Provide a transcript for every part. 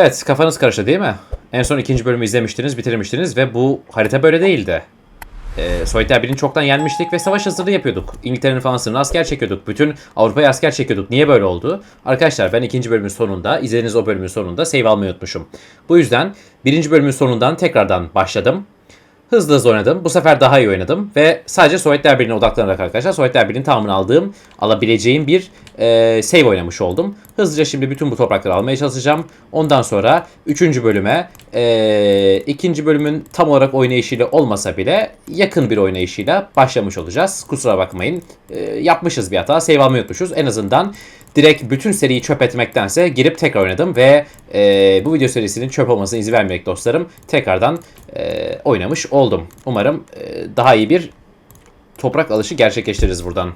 Evet kafanız karıştı değil mi? En son ikinci bölümü izlemiştiniz, bitirmiştiniz ve bu harita böyle değildi. Ee, Sovyetler Birliği'ni çoktan yenmiştik ve savaş hazırlığı yapıyorduk. İngiltere'nin falan sınırına asker çekiyorduk. Bütün Avrupa'ya asker çekiyorduk. Niye böyle oldu? Arkadaşlar ben ikinci bölümün sonunda, izlediğiniz o bölümün sonunda save almayı unutmuşum. Bu yüzden birinci bölümün sonundan tekrardan başladım. Hızlı hızlı oynadım. Bu sefer daha iyi oynadım. Ve sadece Sovyetler Birliği'ne odaklanarak arkadaşlar Sovyetler Birliği'nin tamamını aldığım, alabileceğim bir e, save oynamış oldum. Hızlıca şimdi bütün bu toprakları almaya çalışacağım. Ondan sonra 3. bölüme e, bölümün tam olarak oynayışıyla olmasa bile yakın bir oynayışıyla başlamış olacağız. Kusura bakmayın. E, yapmışız bir hata. Save almayı unutmuşuz. En azından direkt bütün seriyi çöp etmektense girip tekrar oynadım ve e, bu video serisinin çöp olmasına izin vermeyerek dostlarım tekrardan e, oynamış oldum. Umarım e, daha iyi bir toprak alışı gerçekleştiririz buradan.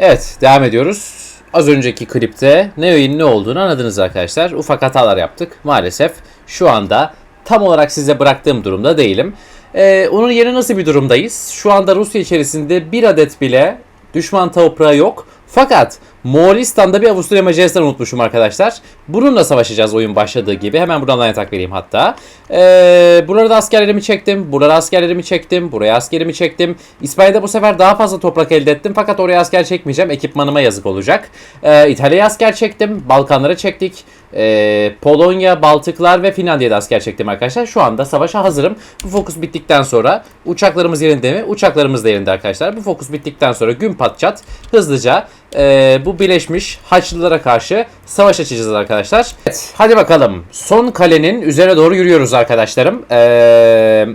Evet devam ediyoruz. Az önceki klipte ne oyun ne olduğunu anladınız arkadaşlar. Ufak hatalar yaptık maalesef. Şu anda tam olarak size bıraktığım durumda değilim. Ee, onun yerine nasıl bir durumdayız? Şu anda Rusya içerisinde bir adet bile düşman toprağı yok. Fakat Moğolistan'da bir Avusturya Macaristan unutmuşum arkadaşlar. Bununla savaşacağız oyun başladığı gibi. Hemen buradan line atak vereyim hatta. Ee, burada askerlerimi çektim. Burada askerlerimi çektim. Buraya askerimi çektim. İspanya'da bu sefer daha fazla toprak elde ettim. Fakat oraya asker çekmeyeceğim. Ekipmanıma yazık olacak. Ee, İtalya'ya asker çektim. Balkanlara çektik. Ee, Polonya, Baltıklar ve Finlandiya'da asker çektim arkadaşlar. Şu anda savaşa hazırım. Bu fokus bittikten sonra uçaklarımız yerinde mi? Uçaklarımız da yerinde arkadaşlar. Bu fokus bittikten sonra gün patçat hızlıca e, bu birleşmiş Haçlılara karşı savaş açacağız arkadaşlar. Evet, hadi bakalım. Son kalenin üzerine doğru yürüyoruz arkadaşlarım. Eee...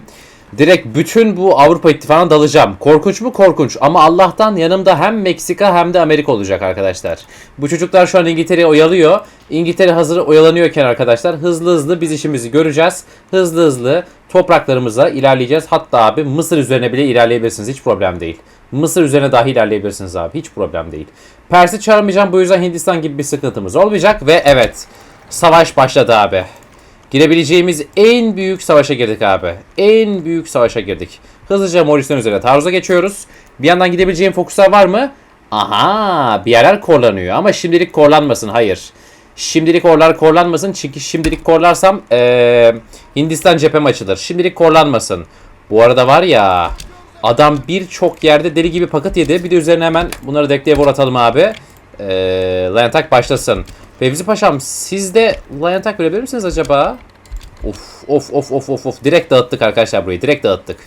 Direkt bütün bu Avrupa İttifakı'na dalacağım. Korkunç mu? Korkunç. Ama Allah'tan yanımda hem Meksika hem de Amerika olacak arkadaşlar. Bu çocuklar şu an İngiltere'yi oyalıyor. İngiltere hazır oyalanıyorken arkadaşlar hızlı hızlı biz işimizi göreceğiz. Hızlı hızlı topraklarımıza ilerleyeceğiz. Hatta abi Mısır üzerine bile ilerleyebilirsiniz. Hiç problem değil. Mısır üzerine dahi ilerleyebilirsiniz abi. Hiç problem değil. Pers'i çağırmayacağım. Bu yüzden Hindistan gibi bir sıkıntımız olmayacak. Ve evet. Savaş başladı abi. Girebileceğimiz en büyük savaşa girdik abi. En büyük savaşa girdik. Hızlıca Moğolistan üzerine taarruza geçiyoruz. Bir yandan gidebileceğim fokuslar var mı? Aha bir yerler korlanıyor ama şimdilik korlanmasın hayır. Şimdilik orlar korlanmasın çünkü şimdilik korlarsam ee, Hindistan cephem açılır. Şimdilik korlanmasın. Bu arada var ya adam birçok yerde deli gibi paket yedi. Bir de üzerine hemen bunları dekleye vur atalım abi. Ee, Line attack başlasın. Fevzi Paşam siz de line attack verebilir misiniz acaba? Of of of of of of. Direkt dağıttık arkadaşlar burayı. Direkt dağıttık.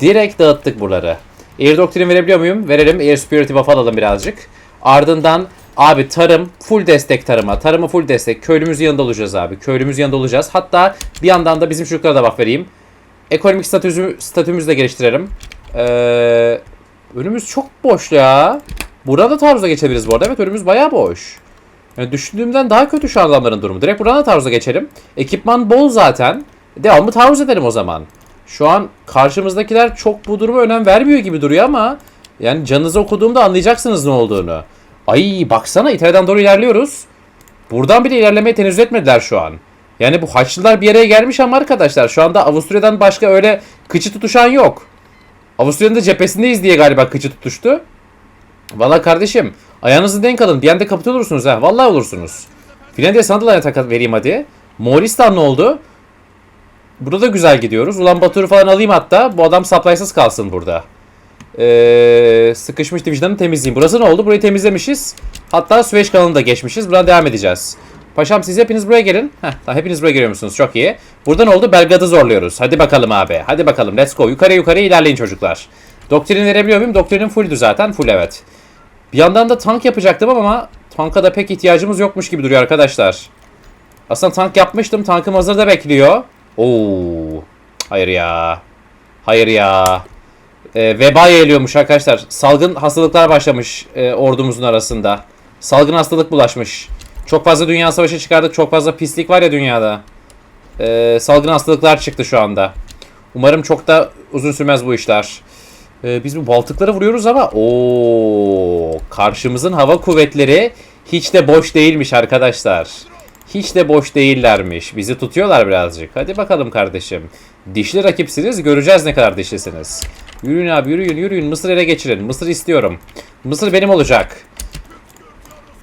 Direkt dağıttık buraları. Air Doctrine verebiliyor muyum? Verelim. Air Superiority buff alalım birazcık. Ardından abi tarım full destek tarıma. Tarıma full destek. Köylümüz yanında olacağız abi. Köylümüz yanında olacağız. Hatta bir yandan da bizim çocuklara da buff vereyim. Ekonomik statümüzü, statümüzü de geliştirelim. Ee, önümüz çok boş ya. Burada taarruza geçebiliriz bu arada. Evet önümüz bayağı boş. Yani düşündüğümden daha kötü şu adamların durumu. Direkt buradan da taarruza geçelim. Ekipman bol zaten. Devamlı taarruz edelim o zaman. Şu an karşımızdakiler çok bu duruma önem vermiyor gibi duruyor ama yani canınızı okuduğumda anlayacaksınız ne olduğunu. Ay baksana İtalya'dan doğru ilerliyoruz. Buradan bile ilerlemeye tenezzül etmediler şu an. Yani bu Haçlılar bir yere gelmiş ama arkadaşlar şu anda Avusturya'dan başka öyle kıçı tutuşan yok. Avusturya'nın da cephesindeyiz diye galiba kıçı tutuştu. Valla kardeşim ayağınızı denk alın. Bir anda kapatıyor olursunuz ha. Vallahi olursunuz. Finlandiya sana da attack vereyim hadi. Moğolistan ne oldu? Burada da güzel gidiyoruz. Ulan Batur'u falan alayım hatta. Bu adam supply'sız kalsın burada. Ee, sıkışmış division'ı temizleyeyim. Burası ne oldu? Burayı temizlemişiz. Hatta Süveyş kanalını da geçmişiz. Buradan devam edeceğiz. Paşam siz hepiniz buraya gelin. Heh, tamam, hepiniz buraya geliyor musunuz? Çok iyi. Burada ne oldu? Belgrad'ı zorluyoruz. Hadi bakalım abi. Hadi bakalım. Let's go. Yukarıya yukarıya ilerleyin çocuklar. Doktrin verebiliyor muyum? Doktrinin fulldü zaten. Full evet. Bir yandan da tank yapacaktım ama tanka da pek ihtiyacımız yokmuş gibi duruyor arkadaşlar. Aslında tank yapmıştım. Tankım hazırda bekliyor. Oo. Hayır ya. Hayır ya. Ee, veba yayılıyormuş arkadaşlar. Salgın hastalıklar başlamış e, ordumuzun arasında. Salgın hastalık bulaşmış. Çok fazla dünya savaşı çıkardık. Çok fazla pislik var ya dünyada. Ee, salgın hastalıklar çıktı şu anda. Umarım çok da uzun sürmez bu işler. Ee, biz bu Baltıklara vuruyoruz ama o karşımızın hava kuvvetleri hiç de boş değilmiş arkadaşlar. Hiç de boş değillermiş. Bizi tutuyorlar birazcık. Hadi bakalım kardeşim. Dişli rakipsiniz. Göreceğiz ne kadar dişlisiniz. Yürüyün abi yürüyün yürüyün. Mısır ele geçirin. Mısır istiyorum. Mısır benim olacak.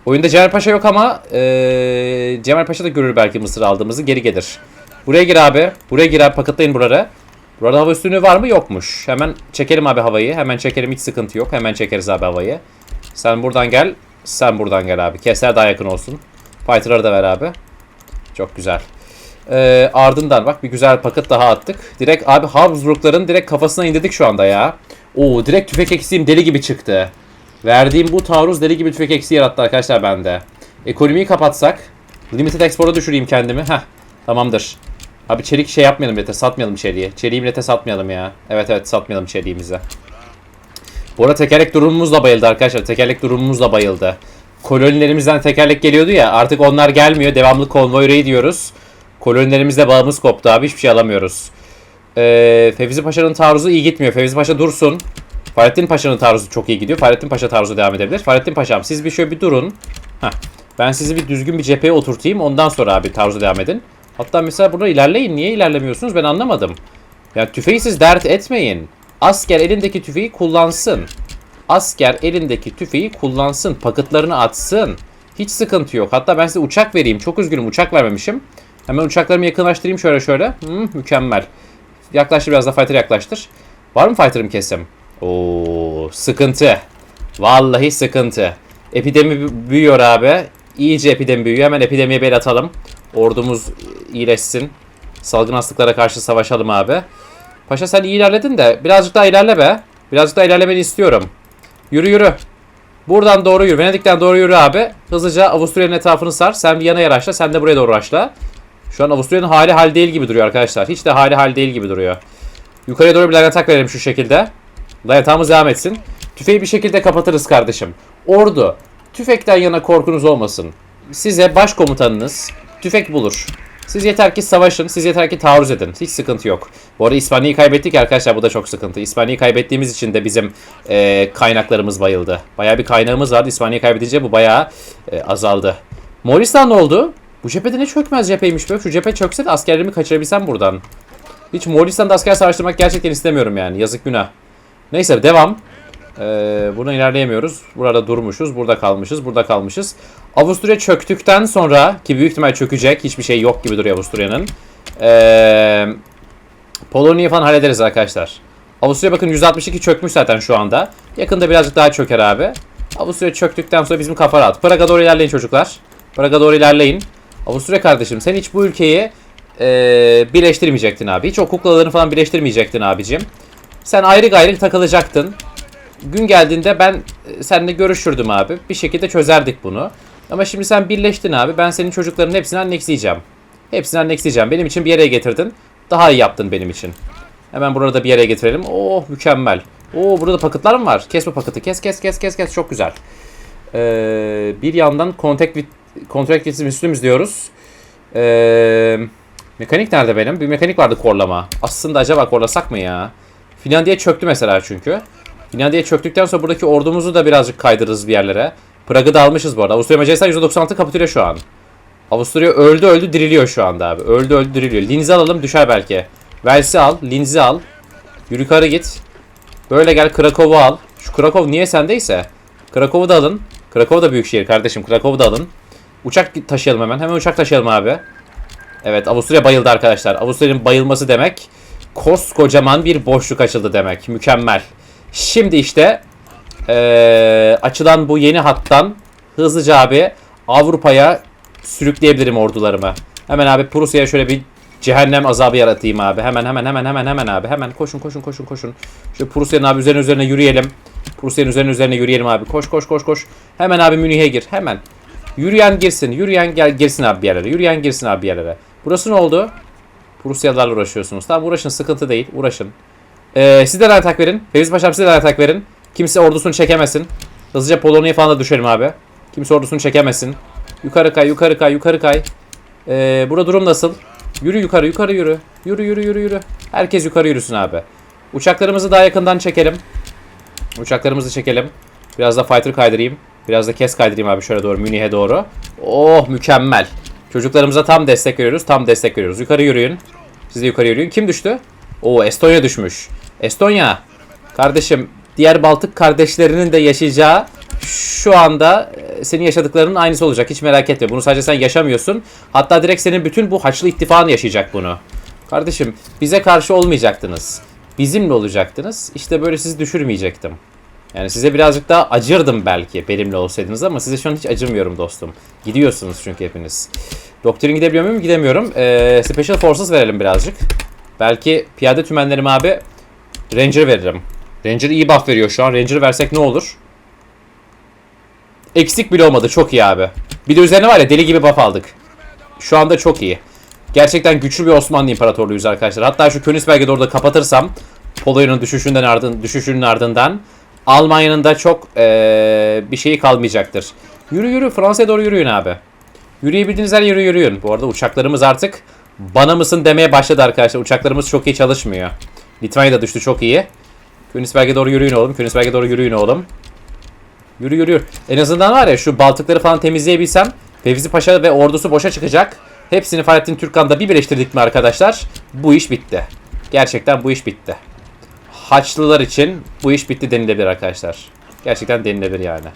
Oyunda Cemal Paşa yok ama eee Cemal Paşa da görür belki Mısır aldığımızı geri gelir. Buraya gir abi. Buraya gir abi paketlayın buraları. Burada hava üstünlüğü var mı? Yokmuş. Hemen çekelim abi havayı. Hemen çekelim hiç sıkıntı yok. Hemen çekeriz abi havayı. Sen buradan gel. Sen buradan gel abi. Kesler daha yakın olsun. Fighter'ları da ver abi. Çok güzel. Ee, ardından bak bir güzel paket daha attık. Direkt abi Habsburgların direkt kafasına indirdik şu anda ya. Oo direkt tüfek eksiğim deli gibi çıktı. Verdiğim bu taarruz deli gibi tüfek eksiği yarattı arkadaşlar bende. Ekonomiyi kapatsak. Limited Export'a düşüreyim kendimi. Heh tamamdır. Abi çelik şey yapmayalım millete satmayalım çeliği. Çeliği millete satmayalım ya. Evet evet satmayalım çeliğimizi. Bu arada tekerlek durumumuz da bayıldı arkadaşlar. Tekerlek durumumuz da bayıldı. Kolonilerimizden tekerlek geliyordu ya artık onlar gelmiyor. Devamlı konvoy raid diyoruz. Kolonilerimizde bağımız koptu abi. Hiçbir şey alamıyoruz. Ee, Fevzi Paşa'nın taarruzu iyi gitmiyor. Fevzi Paşa dursun. Fahrettin Paşa'nın taarruzu çok iyi gidiyor. Fahrettin Paşa taarruzu devam edebilir. Fahrettin Paşa'm siz bir şöyle bir durun. Heh. Ben sizi bir düzgün bir cepheye oturtayım. Ondan sonra abi taarruzu devam edin. Hatta mesela burada ilerleyin. Niye ilerlemiyorsunuz? Ben anlamadım. Ya tüfeği siz dert etmeyin. Asker elindeki tüfeği kullansın. Asker elindeki tüfeği kullansın. Paketlarını atsın. Hiç sıkıntı yok. Hatta ben size uçak vereyim. Çok üzgünüm uçak vermemişim. Hemen uçaklarımı yakınlaştırayım şöyle şöyle. Hı, mükemmel. Yaklaştır biraz da fighter yaklaştır. Var mı fighter'ım kesim? Oo, sıkıntı. Vallahi sıkıntı. Epidemi bü- büyüyor abi. İyice epidemi büyüyor. Hemen epidemiye bel atalım. Ordumuz iyileşsin. Salgın hastalıklara karşı savaşalım abi. Paşa sen iyi ilerledin de birazcık daha ilerle be. Birazcık daha ilerlemeni istiyorum. Yürü yürü. Buradan doğru yürü. Venedik'ten doğru yürü abi. Hızlıca Avusturya'nın etrafını sar. Sen bir yana yaraşla. Sen de buraya doğru raşla. Şu an Avusturya'nın hali hal değil gibi duruyor arkadaşlar. Hiç de hali hal değil gibi duruyor. Yukarıya doğru bir line atak verelim şu şekilde. Line atağımız devam etsin. Tüfeği bir şekilde kapatırız kardeşim. Ordu. Tüfekten yana korkunuz olmasın. Size başkomutanınız tüfek bulur. Siz yeter ki savaşın, siz yeter ki taarruz edin. Hiç sıkıntı yok. Bu arada İspanya'yı kaybettik arkadaşlar bu da çok sıkıntı. İspanya'yı kaybettiğimiz için de bizim e, kaynaklarımız bayıldı. Bayağı bir kaynağımız vardı. İspanya'yı kaybedince bu bayağı e, azaldı. Moğolistan ne oldu? Bu cephede ne çökmez cepheymiş be. Şu cephe çökse de askerlerimi kaçırabilsem buradan. Hiç Moğolistan'da asker savaştırmak gerçekten istemiyorum yani. Yazık günah. Neyse devam. Ee, buradan ilerleyemiyoruz. Burada durmuşuz. Burada kalmışız. Burada kalmışız. Avusturya çöktükten sonra ki büyük ihtimal çökecek. Hiçbir şey yok gibi duruyor Avusturya'nın. Ee, Polonya'yı falan hallederiz arkadaşlar. Avusturya bakın 162 çökmüş zaten şu anda. Yakında birazcık daha çöker abi. Avusturya çöktükten sonra bizim kafa rahat. Praga doğru ilerleyin çocuklar. Praga doğru ilerleyin. Avusturya kardeşim sen hiç bu ülkeyi ee, birleştirmeyecektin abi. Hiç o kuklalarını falan birleştirmeyecektin abicim. Sen ayrı gayrı takılacaktın. Gün geldiğinde ben e, seninle görüşürdüm abi. Bir şekilde çözerdik bunu. Ama şimdi sen birleştin abi. Ben senin çocukların hepsini annexleyeceğim. Hepsini annexleyeceğim. Benim için bir yere getirdin. Daha iyi yaptın benim için. Hemen burada bir yere getirelim. Oh mükemmel. Oo burada paketler mi var? Kes bu paketi. Kes kes kes kes kes. Çok güzel. Ee, bir yandan contact with, contract with Müslümüz diyoruz. Ee, mekanik nerede benim? Bir mekanik vardı korlama. Aslında acaba korlasak mı ya? Finlandiya çöktü mesela çünkü. Finlandiya çöktükten sonra buradaki ordumuzu da birazcık kaydırırız bir yerlere. Prag'ı da almışız bu arada. Avusturya Macaristan %96 kapitüle şu an. Avusturya öldü öldü diriliyor şu anda abi. Öldü öldü diriliyor. Linz'i alalım düşer belki. Vels'i al. Linz'i al. Yürü yukarı git. Böyle gel Krakow'u al. Şu Krakow niye sendeyse. Krakow'u da alın. Krakow da büyük şehir kardeşim. Krakow'u da alın. Uçak taşıyalım hemen. Hemen uçak taşıyalım abi. Evet Avusturya bayıldı arkadaşlar. Avusturya'nın bayılması demek koskocaman bir boşluk açıldı demek. Mükemmel. Şimdi işte eee, açılan bu yeni hattan hızlıca abi Avrupa'ya sürükleyebilirim ordularımı. Hemen abi Prusya'ya şöyle bir cehennem azabı yaratayım abi. Hemen hemen hemen hemen hemen abi. Hemen koşun koşun koşun koşun. Şu Prusya'nın abi üzerine üzerine yürüyelim. Prusya'nın üzerine üzerine yürüyelim abi. Koş koş koş koş. Hemen abi Münih'e gir. Hemen. Yürüyen girsin. Yürüyen gel girsin abi bir yerlere. Yürüyen girsin abi bir yerlere. Burası ne oldu? Prusyalılarla uğraşıyorsunuz. Tamam uğraşın sıkıntı değil. Uğraşın. Ee, siz de atak verin. Fevzi Paşam siz de atak verin. Kimse ordusunu çekemesin. Hızlıca Polonya'ya falan da düşelim abi. Kimse ordusunu çekemesin. Yukarı kay, yukarı kay, yukarı kay. Ee, burada durum nasıl? Yürü yukarı, yukarı yürü. Yürü, yürü, yürü, yürü. Herkes yukarı yürüsün abi. Uçaklarımızı daha yakından çekelim. Uçaklarımızı çekelim. Biraz da fighter kaydırayım. Biraz da kes kaydırayım abi şöyle doğru, Münih'e doğru. Oh mükemmel. Çocuklarımıza tam destek veriyoruz, tam destek veriyoruz. Yukarı yürüyün. Siz de yukarı yürüyün. Kim düştü? Oo Estonya düşmüş. Estonya. Kardeşim diğer Baltık kardeşlerinin de yaşayacağı şu anda e, senin yaşadıklarının aynısı olacak. Hiç merak etme. Bunu sadece sen yaşamıyorsun. Hatta direkt senin bütün bu Haçlı ittifakın yaşayacak bunu. Kardeşim bize karşı olmayacaktınız. Bizimle olacaktınız. İşte böyle sizi düşürmeyecektim. Yani size birazcık daha acırdım belki benimle olsaydınız ama size şu an hiç acımıyorum dostum. Gidiyorsunuz çünkü hepiniz. Doktrin gidebiliyor muyum? Gidemiyorum. Ee, Special Forces verelim birazcık. Belki piyade tümenlerime abi Ranger veririm. Ranger iyi buff veriyor şu an. Ranger versek ne olur? Eksik bile olmadı. Çok iyi abi. Bir de üzerine var ya deli gibi buff aldık. Şu anda çok iyi. Gerçekten güçlü bir Osmanlı İmparatorluğuyuz arkadaşlar. Hatta şu Königsberg'i de orada kapatırsam Polonya'nın düşüşünden ardın, düşüşünün ardından Almanya'nın da çok eee, bir şeyi kalmayacaktır. Yürü yürü Fransa'ya doğru yürüyün abi. Yürüyebildiğiniz her yere yürüyün. Bu arada uçaklarımız artık bana mısın demeye başladı arkadaşlar. Uçaklarımız çok iyi çalışmıyor. Litvanya da düştü çok iyi. Königsberg'e doğru yürüyün oğlum. Königsberg'e doğru yürüyün oğlum. Yürü yürü. En azından var ya şu Baltıkları falan temizleyebilsem Fevzi Paşa ve ordusu boşa çıkacak. Hepsini Fahrettin Türkkan'da bir birleştirdik mi arkadaşlar? Bu iş bitti. Gerçekten bu iş bitti. Haçlılar için bu iş bitti denilebilir arkadaşlar. Gerçekten denilebilir yani.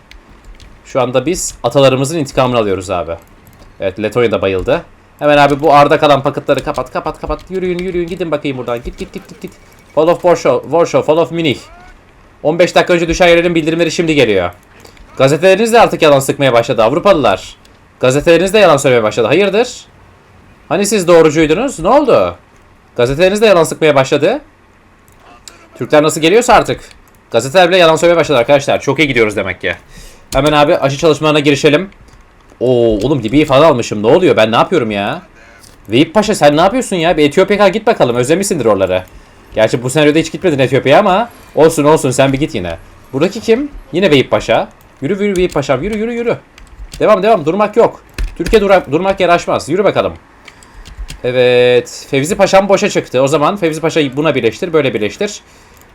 Şu anda biz atalarımızın intikamını alıyoruz abi. Evet Letonya da bayıldı. Hemen abi bu arda kalan paketleri kapat kapat kapat. Yürüyün yürüyün gidin bakayım buradan. Git git git git git. Fall of Warsaw, Warsaw, Fall of Munich. 15 dakika önce düşen yerlerin bildirimleri şimdi geliyor. Gazeteleriniz de artık yalan sıkmaya başladı Avrupalılar. Gazeteleriniz de yalan söylemeye başladı. Hayırdır? Hani siz doğrucuydunuz? Ne oldu? Gazeteleriniz de yalan sıkmaya başladı. Türkler nasıl geliyorsa artık. Gazeteler bile yalan söylemeye başladı arkadaşlar. Çok iyi gidiyoruz demek ki. Hemen abi aşı çalışmalarına girişelim. Oo oğlum Libya'yı falan almışım. Ne oluyor? Ben ne yapıyorum ya? Veyip Paşa sen ne yapıyorsun ya? Bir Etiyopya'ya git bakalım. Özlemişsindir oraları. Gerçi bu senaryoda hiç gitmedin Etiyopya'ya ama olsun olsun sen bir git yine. Buradaki kim? Yine Veyip Paşa. Yürü yürü Veyip Paşam yürü yürü yürü. Devam devam durmak yok. Türkiye dura- durmak yaraşmaz. Yürü bakalım. Evet. Fevzi Paşam boşa çıktı. O zaman Fevzi Paşa'yı buna birleştir. Böyle birleştir.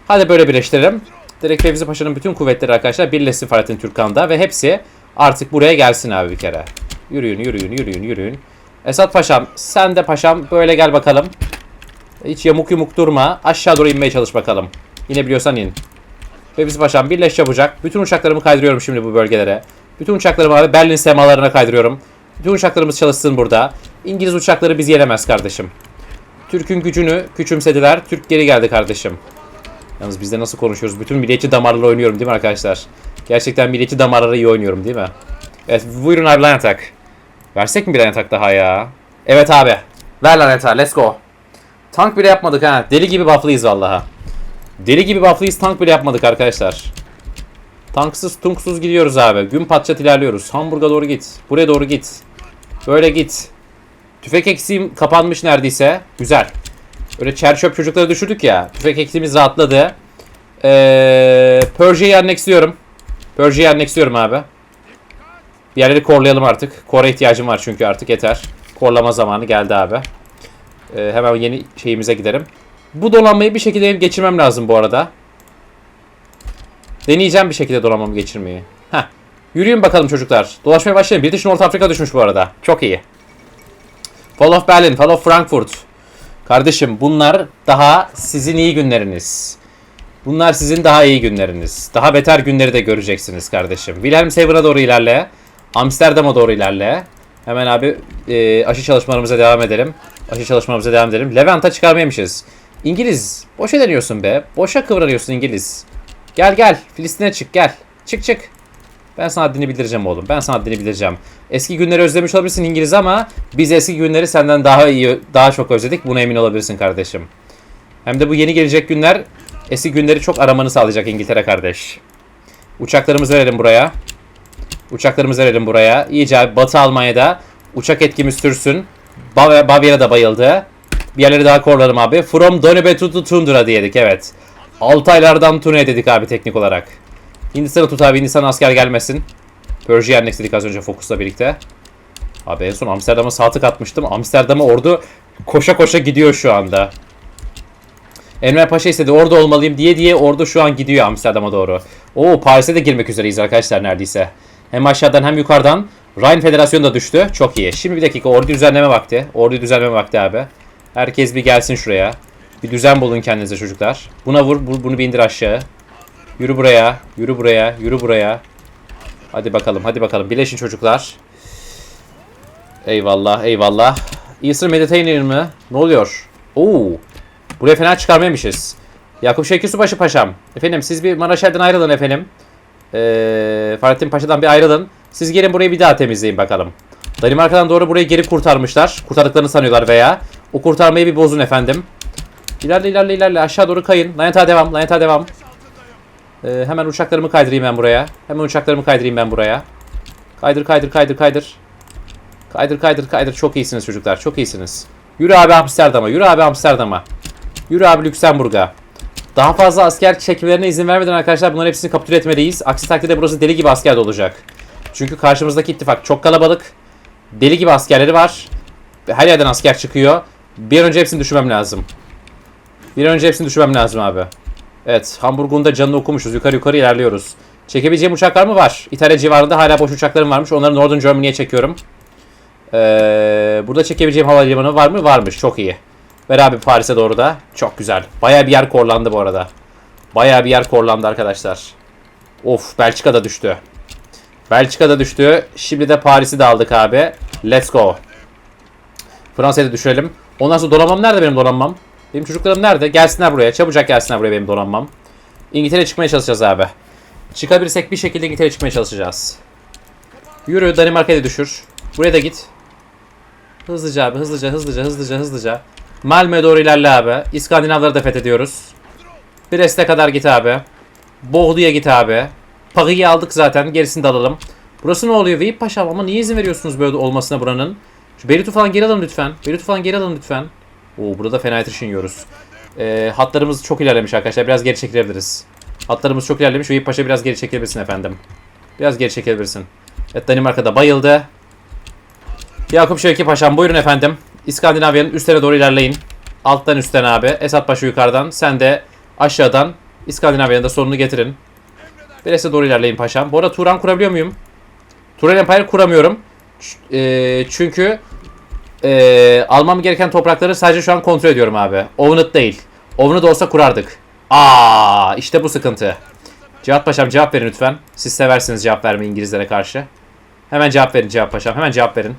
Hadi böyle birleştirelim. Direkt Fevzi Paşa'nın bütün kuvvetleri arkadaşlar birleşsin Fahrettin Türkan'da ve hepsi artık buraya gelsin abi bir kere. Yürüyün yürüyün yürüyün yürüyün. Esat Paşam sen de paşam böyle gel bakalım. Hiç yamuk yumuk durma. Aşağı doğru inmeye çalış bakalım. İnebiliyorsan in. Fevzi Paşam birleş çabucak. Bütün uçaklarımı kaydırıyorum şimdi bu bölgelere. Bütün uçaklarımı abi Berlin semalarına kaydırıyorum. Bütün uçaklarımız çalışsın burada. İngiliz uçakları bizi yenemez kardeşim. Türk'ün gücünü küçümsediler. Türk geri geldi kardeşim. Yalnız bizde nasıl konuşuyoruz? Bütün milliyetçi damarları oynuyorum değil mi arkadaşlar? Gerçekten milliyetçi damarları iyi oynuyorum değil mi? Evet buyurun abi lan atak. Versek mi bir lan atak daha ya? Evet abi. Ver lan atak let's go. Tank bile yapmadık ha. Deli gibi bufflıyız vallaha. Deli gibi bufflıyız tank bile yapmadık arkadaşlar. Tanksız tunksuz gidiyoruz abi. Gün patçat ilerliyoruz. Hamburg'a doğru git. Buraya doğru git. Böyle git. Tüfek eksiğim kapanmış neredeyse. Güzel. Öyle çer çöp çocukları düşürdük ya. Tüfek eksiğimiz rahatladı. Ee, Persia'yı yenmek istiyorum. Persia'yı yenmek istiyorum abi. Bir yerleri korlayalım artık. Kore ihtiyacım var çünkü artık yeter. Korlama zamanı geldi abi. Ee, hemen yeni şeyimize gidelim. Bu donanmayı bir şekilde geçirmem lazım bu arada. Deneyeceğim bir şekilde donanmamı geçirmeyi. Heh. Yürüyün bakalım çocuklar. Dolaşmaya başlayın. Şu North Afrika düşmüş bu arada. Çok iyi. Fall of Berlin, Fall of Frankfurt. Kardeşim bunlar daha sizin iyi günleriniz. Bunlar sizin daha iyi günleriniz. Daha beter günleri de göreceksiniz kardeşim. Wilhelmshaven'a doğru ilerle. Amsterdam'a doğru ilerle. Hemen abi e, aşı çalışmalarımıza devam edelim. Aşı çalışmalarımıza devam edelim. Levant'a çıkarmaymışız. İngiliz. Boşa deniyorsun be. Boşa kıvranıyorsun İngiliz. Gel gel. Filistin'e çık gel. Çık çık. Ben sana haddini bildireceğim oğlum. Ben sana haddini bildireceğim. Eski günleri özlemiş olabilirsin İngiliz ama biz eski günleri senden daha iyi, daha çok özledik. Buna emin olabilirsin kardeşim. Hem de bu yeni gelecek günler eski günleri çok aramanı sağlayacak İngiltere kardeş. Uçaklarımızı verelim buraya. Uçaklarımızı verelim buraya. İyice Batı Almanya'da uçak etkimiz sürsün. Bav Bavyera da bayıldı. Bir yerleri daha korlarım abi. From Donebe to Tundra diyedik evet. Altaylardan Tuna'ya dedik abi teknik olarak. Hindistan'ı tut abi Hindistan asker gelmesin. Persia Yernex dedik az önce Focus'la birlikte. Abi en son Amsterdam'a sağ atmıştım. Amsterdam'a ordu koşa koşa gidiyor şu anda. Enver Paşa istedi orada olmalıyım diye diye ordu şu an gidiyor Amsterdam'a doğru. Oo Paris'e de girmek üzereyiz arkadaşlar neredeyse. Hem aşağıdan hem yukarıdan Rhine Federasyonu da düştü. Çok iyi. Şimdi bir dakika ordu düzenleme vakti. Ordu düzenleme vakti abi. Herkes bir gelsin şuraya. Bir düzen bulun kendinize çocuklar. Buna vur, bu- bunu bir indir aşağı. Yürü buraya, yürü buraya, yürü buraya. Hadi bakalım hadi bakalım. Birleşin çocuklar. Eyvallah eyvallah. Eastern Mediterranean mı? Ne oluyor? Oo. Buraya fena çıkarmamışız. Yakup Şevki Subaşı Paşam. Efendim siz bir Maraşer'den ayrılın efendim. Ee, Fahrettin Paşa'dan bir ayrılın. Siz gelin burayı bir daha temizleyin bakalım. Danimarka'dan doğru burayı geri kurtarmışlar. Kurtardıklarını sanıyorlar veya. O kurtarmayı bir bozun efendim. İlerle ilerle ilerle aşağı doğru kayın. Laneta devam. Laneta devam. Ee, hemen uçaklarımı kaydırayım ben buraya. Hemen uçaklarımı kaydırayım ben buraya. Kaydır kaydır kaydır kaydır. Kaydır kaydır kaydır. Çok iyisiniz çocuklar. Çok iyisiniz. Yürü abi Amsterdam'a. Yürü abi Amsterdam'a. Yürü abi Lüksemburg'a. Daha fazla asker çekmelerine izin vermeden arkadaşlar bunların hepsini kapitüle etmeliyiz. Aksi takdirde burası deli gibi asker olacak. Çünkü karşımızdaki ittifak çok kalabalık. Deli gibi askerleri var. Her yerden asker çıkıyor. Bir an önce hepsini düşürmem lazım. Bir an önce hepsini düşürmem lazım abi. Evet, Hamburg'un da canını okumuşuz. Yukarı yukarı ilerliyoruz. Çekebileceğim uçaklar mı var? İtalya civarında hala boş uçaklarım varmış. Onları Northern Germany'ye çekiyorum. Ee, burada çekebileceğim havalimanı var mı? Varmış. Çok iyi. Ver abi Paris'e doğru da. Çok güzel. Baya bir yer korlandı bu arada. Baya bir yer korlandı arkadaşlar. Of Belçika'da düştü. Belçika'da düştü. Şimdi de Paris'i de aldık abi. Let's go. Fransa'yı da düşürelim. Ondan sonra donanmam nerede benim donanmam? Benim çocuklarım nerede? Gelsinler buraya. Çabucak gelsinler buraya benim donanmam. İngiltere çıkmaya çalışacağız abi. Çıkabilirsek bir şekilde İngiltere çıkmaya çalışacağız. Yürü Danimarka'ya da düşür. Buraya da git. Hızlıca abi hızlıca hızlıca hızlıca hızlıca. Malmö'ye doğru ilerle abi. İskandinavları da fethediyoruz. Brest'e kadar git abi. Bordeaux'a git abi. Paris'i aldık zaten. Gerisini de alalım. Burası ne oluyor? Veyip Paşam ama niye izin veriyorsunuz böyle olmasına buranın? Şu Beyrut'u falan geri alın lütfen. Beyrut'u falan geri alın lütfen. Oo burada fena attrition yiyoruz. Ee, hatlarımız çok ilerlemiş arkadaşlar. Biraz geri çekilebiliriz. Hatlarımız çok ilerlemiş. Veyip Paşa biraz geri çekilebilirsin efendim. Biraz geri çekilebilirsin. Evet Danimarka'da bayıldı. Yakup Şevki Paşam buyurun efendim. İskandinavya'nın üstlerine doğru ilerleyin. Alttan üstten abi. Esat Paşa yukarıdan. Sen de aşağıdan İskandinavya'nın da sonunu getirin. Brest'e doğru ilerleyin paşam. Bu arada Turan kurabiliyor muyum? Turan Empire kuramıyorum. Ç- e, çünkü e, almam gereken toprakları sadece şu an kontrol ediyorum abi. Owned değil. Owned olsa kurardık. Aa, işte bu sıkıntı. Cihat Paşam cevap verin lütfen. Siz seversiniz cevap vermeyi İngilizlere karşı. Hemen cevap verin Cihat Paşam. Hemen cevap verin.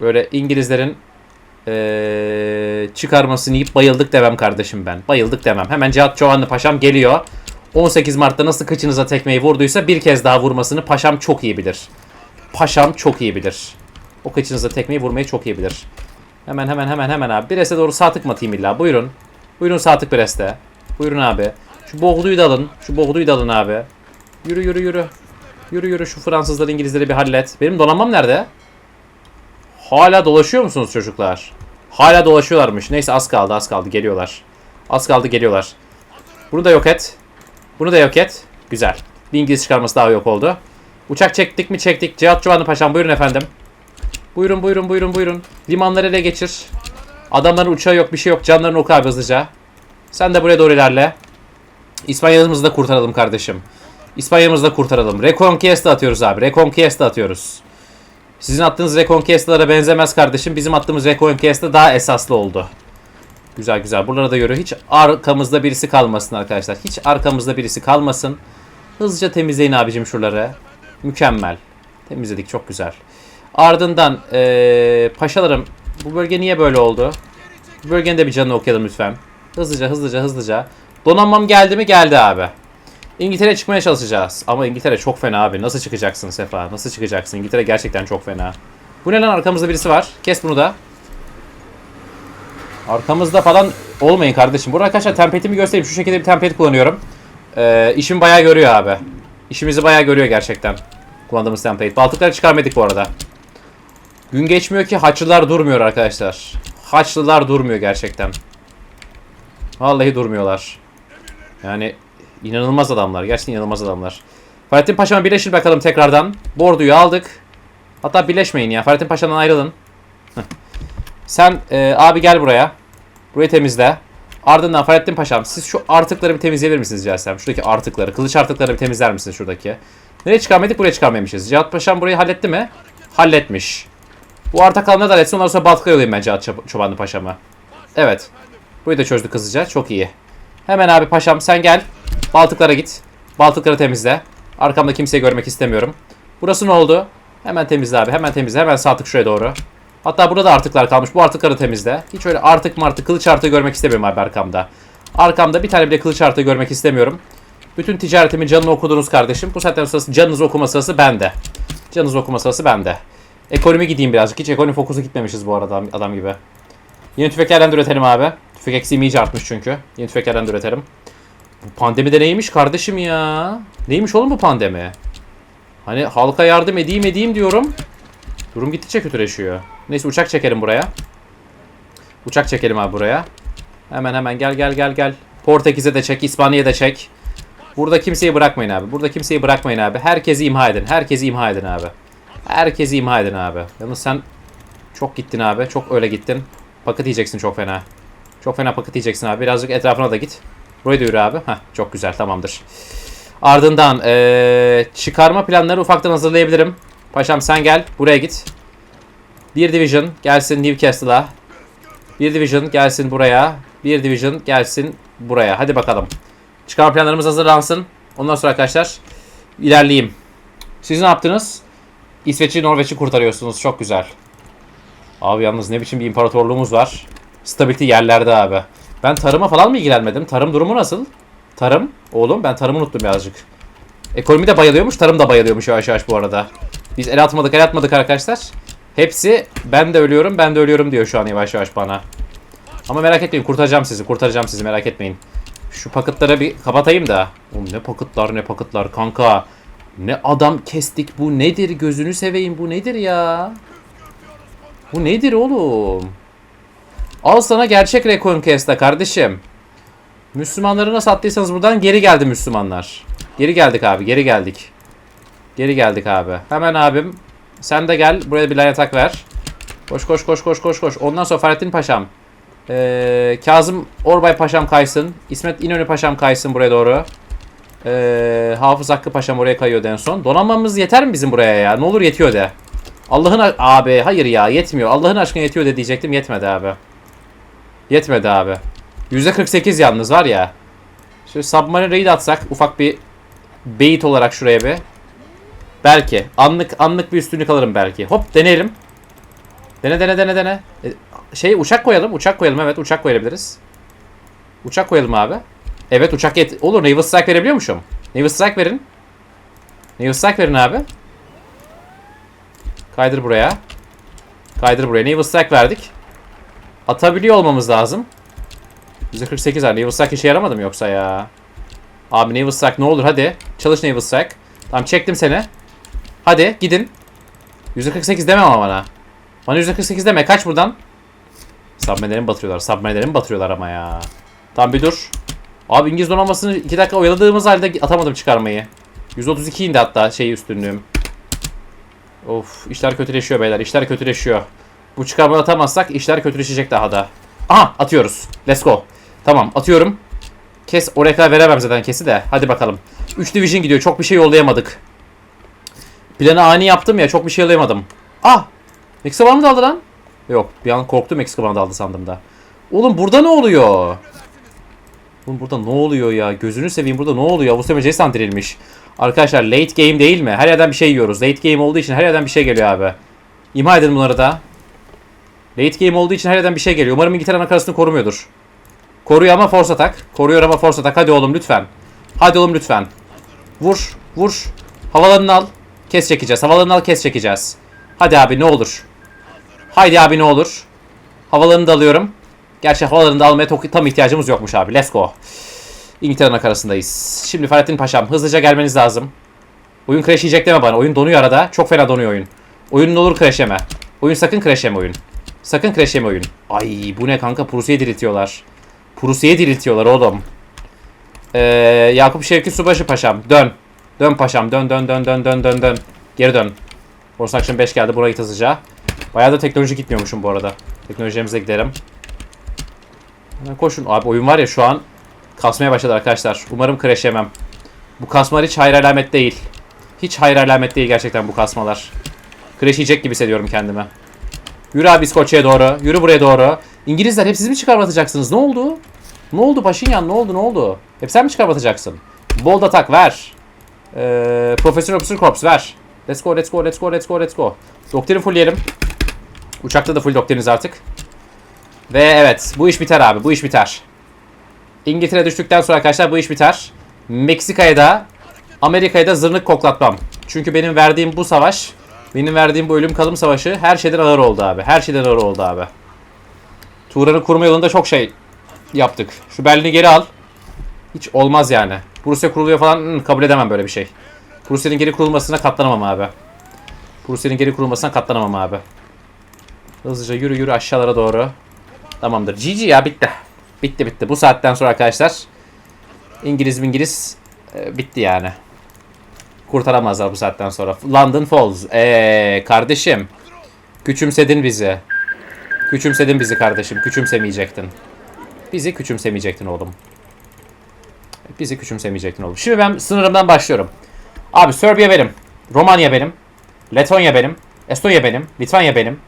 Böyle İngilizlerin eee, çıkarmasını yiyip bayıldık demem kardeşim ben. Bayıldık demem. Hemen Cihat Çoğanlı Paşam geliyor. 18 Mart'ta nasıl kıçınıza tekmeyi vurduysa bir kez daha vurmasını Paşam çok iyi bilir. Paşam çok iyi bilir. O kıçınıza tekmeyi vurmayı çok iyi bilir. Hemen hemen hemen hemen abi. Brest'e doğru sağ tık atayım illa? Buyurun. Buyurun sağ tık Brest'e. Buyurun abi. Şu boğduyu da alın. Şu boğduyu da alın abi. Yürü yürü yürü. Yürü yürü şu Fransızları İngilizleri bir hallet. Benim donanmam nerede? Hala dolaşıyor musunuz çocuklar? Hala dolaşıyorlarmış. Neyse az kaldı az kaldı geliyorlar. Az kaldı geliyorlar. Bunu da yok et. Bunu da yok et. Güzel. Bir İngiliz çıkarması daha yok oldu. Uçak çektik mi çektik. Cihat Cuvanlı Paşam buyurun efendim. Buyurun buyurun buyurun buyurun. Limanları ele geçir. Adamların uçağı yok bir şey yok. Canlarını oku abi hızlıca. Sen de buraya doğru ilerle. İspanya'mızı da kurtaralım kardeşim. İspanya'mızı da kurtaralım. Reconquista atıyoruz abi. Reconquista atıyoruz. Sizin attığınız Reconquista'lara benzemez kardeşim. Bizim attığımız Reconquista daha esaslı oldu. Güzel güzel. Buralara da yürü. Hiç arkamızda birisi kalmasın arkadaşlar. Hiç arkamızda birisi kalmasın. Hızlıca temizleyin abicim şuraları. Mükemmel. Temizledik çok güzel. Ardından eee, paşalarım bu bölge niye böyle oldu? Bu bölgenin de bir canını okuyalım lütfen. Hızlıca hızlıca hızlıca. Donanmam geldi mi? Geldi abi. İngiltere çıkmaya çalışacağız. Ama İngiltere çok fena abi. Nasıl çıkacaksın Sefa? Nasıl çıkacaksın? İngiltere gerçekten çok fena. Bu ne lan arkamızda birisi var. Kes bunu da. Arkamızda falan olmayın kardeşim. Burada arkadaşlar tempetimi göstereyim. Şu şekilde bir tempet kullanıyorum. Ee, işimi bayağı görüyor abi. İşimizi bayağı görüyor gerçekten. Kullandığımız template. Baltıkları çıkarmadık bu arada. Gün geçmiyor ki Haçlılar durmuyor arkadaşlar. Haçlılar durmuyor gerçekten. Vallahi durmuyorlar. Yani inanılmaz adamlar. Gerçekten inanılmaz adamlar. Fahrettin Paşa'ma birleşir bakalım tekrardan. Borduyu aldık. Hatta birleşmeyin ya. Fahrettin Paşa'dan ayrılın. Sen e, abi gel buraya. Burayı temizle. Ardından Fahrettin Paşam siz şu artıkları bir temizleyebilir misiniz Celsem? Şuradaki artıkları, kılıç artıkları bir temizler misiniz şuradaki? Nereye çıkarmadık? Buraya çıkarmamışız. Cihat Paşam burayı halletti mi? Halletmiş. Bu arta kalanları da halletsin. Ondan sonra Baltık'a yollayayım ben Cihat Çob- Çobanlı Paşam'a. Evet. Burayı da çözdük hızlıca. Çok iyi. Hemen abi paşam sen gel. Baltıklara git. Baltıkları temizle. Arkamda kimseyi görmek istemiyorum. Burası ne oldu? Hemen temizle abi. Hemen temizle. Hemen sağ şuraya doğru. Hatta burada da artıklar kalmış. Bu artıkları temizle. Hiç öyle artık martı kılıç artığı görmek istemiyorum abi arkamda. Arkamda bir tane bile kılıç artığı görmek istemiyorum. Bütün ticaretimin canını okudunuz kardeşim. Bu saatten sonrası canınızı okuma sırası bende. Canınızı okuma sırası bende. Ekonomi gideyim birazcık. Hiç ekonomi fokusu gitmemişiz bu arada adam gibi. Yeni tüfeklerden de üretelim abi. Tüfek eksiğim iyice artmış çünkü. Yeni tüfeklerden de üretelim. Bu pandemi de neymiş kardeşim ya? Neymiş oğlum bu pandemi? Hani halka yardım edeyim edeyim diyorum. Durum gittikçe kötüleşiyor. Neyse uçak çekelim buraya. Uçak çekelim abi buraya. Hemen hemen gel gel gel gel. Portekiz'e de çek, İspanya'ya da çek. Burada kimseyi bırakmayın abi. Burada kimseyi bırakmayın abi. Herkesi imha edin. Herkesi imha edin abi. Herkesi imha edin abi. Yalnız sen çok gittin abi. Çok öyle gittin. Paket yiyeceksin çok fena. Çok fena paket yiyeceksin abi. Birazcık etrafına da git. Buraya da yürü abi. Heh, çok güzel tamamdır. Ardından eee, çıkarma planları ufaktan hazırlayabilirim. Paşam sen gel. Buraya git. Bir division gelsin Newcastle'a. Bir division gelsin buraya. Bir division gelsin buraya. Hadi bakalım. Çıkarma planlarımız hazırlansın. Ondan sonra arkadaşlar ilerleyeyim. Siz ne yaptınız? İsveç'i Norveç'i kurtarıyorsunuz. Çok güzel. Abi yalnız ne biçim bir imparatorluğumuz var. Stability yerlerde abi. Ben tarıma falan mı ilgilenmedim? Tarım durumu nasıl? Tarım? Oğlum ben tarımı unuttum birazcık. Ekonomi de bayılıyormuş, tarım da bayılıyormuş yavaş yavaş bu arada. Biz el atmadık, el atmadık arkadaşlar. Hepsi ben de ölüyorum, ben de ölüyorum diyor şu an yavaş yavaş bana. Ama merak etmeyin, kurtaracağım sizi, kurtaracağım sizi merak etmeyin. Şu paketleri bir kapatayım da. Oğlum ne paketler ne paketler kanka. Ne adam kestik bu nedir gözünü seveyim bu nedir ya? Bu nedir oğlum? Al sana gerçek Reconquest'a kardeşim. Müslümanları nasıl attıysanız buradan geri geldi Müslümanlar. Geri geldik abi geri geldik. Geri geldik abi. Hemen abim sen de gel buraya bir line atak ver. Koş koş koş koş koş koş. Ondan sonra Fahrettin Paşam. Ee, Kazım Orbay Paşam kaysın. İsmet İnönü Paşam kaysın buraya doğru. Ee, Hafız Hakkı Paşam oraya kayıyordu en son. Donanmamız yeter mi bizim buraya ya? Ne olur yetiyor de. Allah'ın abi hayır ya yetmiyor. Allah'ın aşkına yetiyor de diyecektim yetmedi abi. Yetmedi abi. %48 yalnız var ya. Şöyle submarine raid atsak ufak bir bait olarak şuraya bir. Belki. Anlık anlık bir üstünlük alırım belki. Hop deneyelim. Dene dene dene dene. E, şey uçak koyalım. Uçak koyalım evet uçak koyabiliriz. Uçak koyalım abi. Evet uçak yet... Olur Naval Strike verebiliyormuşum. Naval Strike verin. Naval Strike verin abi. Kaydır buraya. Kaydır buraya. Naval Strike verdik. Atabiliyor olmamız lazım. %48 var. Naval Strike işe yaramadı mı yoksa ya? Abi Naval Strike ne olur hadi. Çalış Naval Strike. Tamam çektim seni. Hadi gidin. %48 deme ama bana. Bana %48 deme. Kaç buradan. Submarine'leri mi batırıyorlar? Submarine'leri mi batırıyorlar ama ya? Tamam bir dur. Abi İngiliz donanmasını 2 dakika oyaladığımız halde atamadım çıkarmayı. 132 indi hatta şey üstünlüğüm. Of işler kötüleşiyor beyler. işler kötüleşiyor. Bu çıkarmayı atamazsak işler kötüleşecek daha da. Aha atıyoruz. Let's go. Tamam atıyorum. Kes oraya kadar veremem zaten kesi de. Hadi bakalım. 3 division gidiyor. Çok bir şey yollayamadık. Planı ani yaptım ya çok bir şey yollayamadım. Ah! Meksika bana mı daldı lan? Yok bir an korktum Meksika bana daldı sandım da. Oğlum burada ne oluyor? Oğlum burada ne oluyor ya? Gözünü seveyim burada ne oluyor? Avusturya Macaristan dirilmiş. Arkadaşlar late game değil mi? Her yerden bir şey yiyoruz. Late game olduğu için her yerden bir şey geliyor abi. İmha edin bunları da. Late game olduğu için her yerden bir şey geliyor. Umarım İngiltere anakarasını korumuyordur. Koruyor ama force atak. Koruyor ama force atak. Hadi oğlum lütfen. Hadi oğlum lütfen. Vur. Vur. Havalarını al. Kes çekeceğiz. Havalarını al kes çekeceğiz. Hadi abi ne olur. Haydi abi ne olur. Havalarını da alıyorum. Gerçi havalarını da almaya tam ihtiyacımız yokmuş abi. Let's go. İngiltere anakarasındayız. Şimdi Fahrettin Paşam hızlıca gelmeniz lazım. Oyun crash deme bana. Oyun donuyor arada. Çok fena donuyor oyun. Oyun ne olur crash yeme. Oyun sakın crash yeme oyun. Sakın crash yeme oyun. Ay bu ne kanka Prusya'yı diriltiyorlar. Prusya'yı diriltiyorlar oğlum. Ee, Yakup Şevki Subaşı Paşam dön. Dön paşam dön dön dön dön dön dön dön. Geri dön. Borsa Akşam 5 geldi buraya git hızlıca. Bayağı da teknoloji gitmiyormuşum bu arada. Teknolojimize gidelim. Koşun. Abi oyun var ya şu an kasmaya başladı arkadaşlar. Umarım crash yemem. Bu kasmalar hiç hayır alamet değil. Hiç hayır alamet değil gerçekten bu kasmalar. Crash yiyecek gibi hissediyorum kendimi. Yürü abi İskoçya'ya doğru. Yürü buraya doğru. İngilizler hep siz mi çıkarmatacaksınız? Ne oldu? Ne oldu Paşinyan? Ne oldu? Ne oldu? Hep sen mi çıkarmatacaksın? Bold atak ver. Ee, Professional Officer Corps ver. Let's go, let's go, let's go, let's go, let's go. Doktrini fullleyelim. Uçakta da full doktriniz artık. Ve evet, bu iş biter abi, bu iş biter. İngiltere düştükten sonra arkadaşlar bu iş biter. Meksika'ya da, Amerika'ya da zırnık koklatmam. Çünkü benim verdiğim bu savaş, benim verdiğim bu ölüm kalım savaşı her şeyden ağır oldu abi. Her şeyden ağır oldu abi. Turan'ı kurma yolunda çok şey yaptık. Şu Berlin'i geri al. Hiç olmaz yani. Prusya kuruluyor falan hı, kabul edemem böyle bir şey. Prusya'nın geri kurulmasına katlanamam abi. Prusya'nın geri kurulmasına katlanamam abi. Hızlıca yürü yürü aşağılara doğru. Tamamdır. GG ya bitti. Bitti bitti. Bu saatten sonra arkadaşlar İngiliz İngiliz e, bitti yani. Kurtaramazlar bu saatten sonra. London Falls. Eee kardeşim. Küçümsedin bizi. Küçümsedin bizi kardeşim. Küçümsemeyecektin. Bizi küçümsemeyecektin oğlum. Bizi küçümsemeyecektin oğlum. Şimdi ben sınırımdan başlıyorum. Abi Serbia benim. Romanya benim. Letonya benim. Estonya benim. Litvanya benim.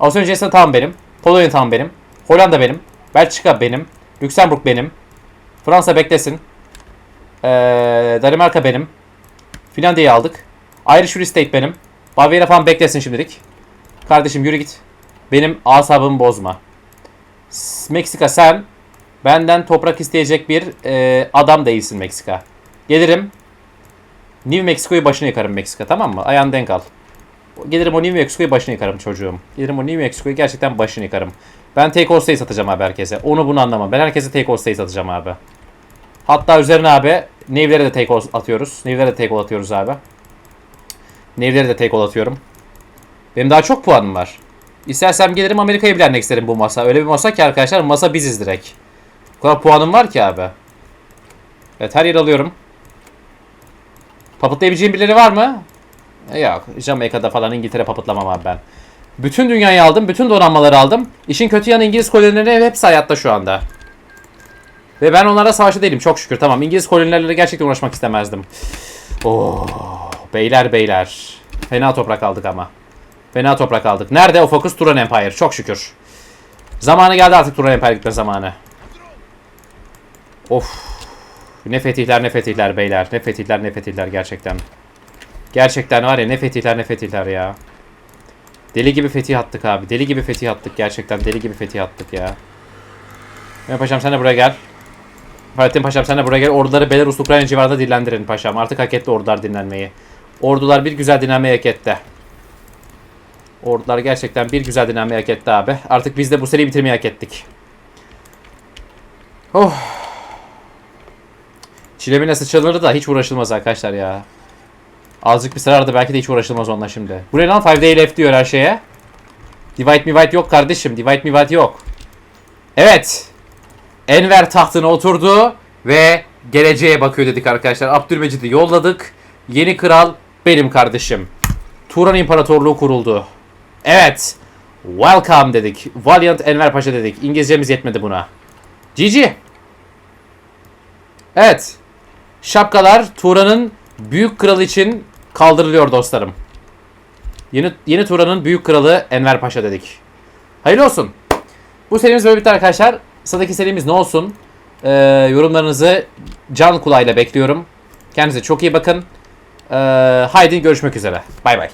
Avusturya Macaristan tamam benim. Polonya tamam benim. Hollanda benim. Belçika benim. Lüksemburg benim. Fransa beklesin. Ee, Danimarka benim. Finlandiya'yı aldık. Irish Free State benim. Bavyera falan beklesin şimdilik. Kardeşim yürü git. Benim asabımı bozma. Meksika sen benden toprak isteyecek bir e, adam değilsin Meksika. Gelirim. New Mexico'yu başına yıkarım Meksika tamam mı? Ayağını denk al. Gelirim o New Mexico'yu başına yıkarım çocuğum. Gelirim o New Mexico'yu gerçekten başına yıkarım. Ben Take All Stay satacağım abi herkese. Onu bunu anlamam. Ben herkese Take All Stay satacağım abi. Hatta üzerine abi Navy'lere de Take All atıyoruz. Navy'lere de Take All atıyoruz abi. Navy'lere de Take All atıyorum. Benim daha çok puanım var. İstersem gelirim Amerika'yı bilenmek isterim bu masa. Öyle bir masa ki arkadaşlar masa biziz direkt. O kadar puanım var ki abi. Evet her yer alıyorum. Papıtlayabileceğim birileri var mı? Yok. Jamaika'da falan İngiltere papıtlamam abi ben. Bütün dünyayı aldım. Bütün donanmaları aldım. İşin kötü yanı İngiliz kolonileri hepsi hayatta şu anda. Ve ben onlara savaşta değilim çok şükür. Tamam İngiliz kolonilerle gerçekten uğraşmak istemezdim. Oo, beyler beyler. Fena toprak aldık ama. Fena toprak aldık. Nerede o fokus? Turan Empire. Çok şükür. Zamanı geldi artık Turan Empire gitme zamanı. Of. Ne fetihler ne fetihler beyler. Ne fetihler ne fetihler gerçekten. Gerçekten var ya ne fetihler ne fetihler ya. Deli gibi fetih attık abi. Deli gibi fetih attık gerçekten. Deli gibi fetih attık ya. Ya paşam sen de buraya gel. Fahrettin paşam sen de buraya gel. Orduları Belarus Ukrayna civarında dinlendirin paşam. Artık hak etti ordular dinlenmeyi. Ordular bir güzel dinlenmeyi hak etti. Ordular gerçekten bir güzel dinlenmeyi hak etti abi. Artık biz de bu seriyi bitirmeyi hak ettik. Oh. Çilemine sıçralır da hiç uğraşılmaz arkadaşlar ya. Azıcık bir sarardı belki de hiç uğraşılmaz onunla şimdi. Bu ne lan 5 day left diyor her şeye. Divide white yok kardeşim. Divide white yok. Evet. Enver tahtına oturdu ve geleceğe bakıyor dedik arkadaşlar. Abdülmecid'i yolladık. Yeni kral benim kardeşim. Turan İmparatorluğu kuruldu. Evet. Welcome dedik. Valiant Enver Paşa dedik. İngilizcemiz yetmedi buna. GG. Evet. Şapkalar Turan'ın büyük kralı için kaldırılıyor dostlarım. Yeni, yeni Turan'ın büyük kralı Enver Paşa dedik. Hayırlı olsun. Bu serimiz böyle bitti arkadaşlar. Sıradaki serimiz ne olsun? Ee, yorumlarınızı can kulağıyla bekliyorum. Kendinize çok iyi bakın. Ee, haydi görüşmek üzere. Bay bay.